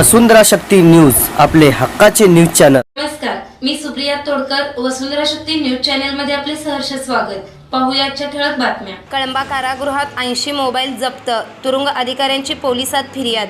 वसुंधरा Shakti news आपले हक्काचे news channel. नमस्कार मी सुप्रिया तोडकर वसुंधरा शक्ती न्यूज चॅनलमध्ये आपले सहर्ष स्वागत. पाहूया आजच्या ठळक बातम्या. कळंबा कारागृहात ऐंशी मोबाईल जप्त तुरुंग अधिकाऱ्यांची पोलिसात फिर्याद.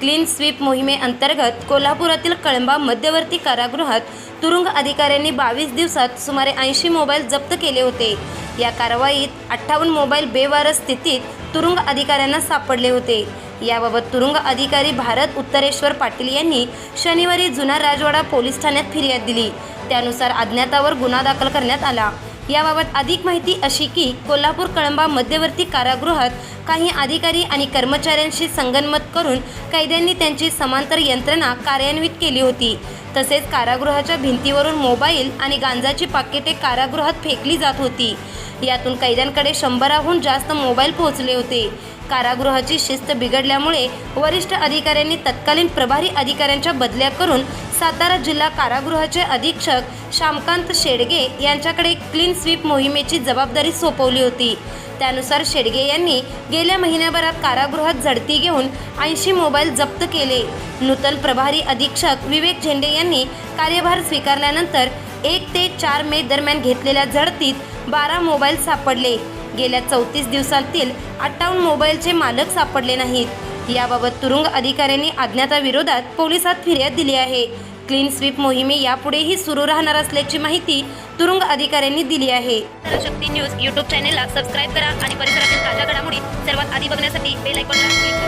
क्लीन स्वीप मोहिमेअंतर्गत कोल्हापुरातील कळंबा मध्यवर्ती कारागृहात तुरुंग अधिकाऱ्यांनी बावीस दिवसात सुमारे ऐंशी मोबाईल जप्त केले होते. या कारवाईत अठ्ठावन्न मोबाईल बेवारस स्थितीत तुरुंग अधिकाऱ्यांना सापडले होते. याबाबत तुरुंग अधिकारी भारत उत्तरेश्वर पाटील यांनी शनिवारी जुना राजवाडा पोलीस ठाण्यात फिर्याद दिली. त्यानुसार अज्ञातावर गुन्हा दाखल करण्यात आला. याबाबत अधिक माहिती अशी की कोल्हापूर कळंबा मध्यवर्ती कारागृहात काही अधिकारी आणि कर्मचाऱ्यांशी संगनमत करून कैद्यांनी त्यांची समांतर यंत्रणा कार्यान्वित केली होती. तसेच कारागृहाच्या भिंतीवरून मोबाईल आणि गांजाची पाकिटे कारागृहात फेकली जात होती. यातून कैद्यांकडे शंभराहून जास्त मोबाईल पोहोचले होते. कारागृहाची शिस्त बिघडल्यामुळे वरिष्ठ अधिकाऱ्यांनी तत्कालीन प्रभारी अधिकाऱ्यांच्या बदल्या करून सातारा जिल्हा कारागृहाचे अधीक्षक श्यामकांत शेडगे यांच्याकडे क्लीन स्वीप मोहिमेची जबाबदारी सोपवली होती. त्यानुसार शेडगे यांनी गेल्या महिन्याभरात कारागृहात झडती घेऊन ऐंशी मोबाईल जप्त केले. नूतन प्रभारी अधीक्षक विवेक झेंडे यांनी कार्यभार स्वीकारल्यानंतर एक ते चार मे दरम्यान घेतलेल्या झडतीत बारा मोबाईल सापडले. गेल्या चौतीस दिवसांतील अठ्ठावन्न मोबाईलचे मालक सापडले नाहीत. याबाबत तुरुंग अधिकाऱ्यांनी अज्ञाताविरोधात पोलिसात फिर्याद दिली आहे. क्लीन स्वीप मोहिमे यापुढेही सुरू राहणार असल्याची माहिती तुरुंग अधिकाऱ्यांनी दिली आहे. शक्ती न्यूज युट्यूब चॅनेलला सबस्क्राईब करा आणि परिसरातील ताज्या घडामोडी सर्वात आधी बघण्यासाठी बेल आयकॉनला क्लिक करा.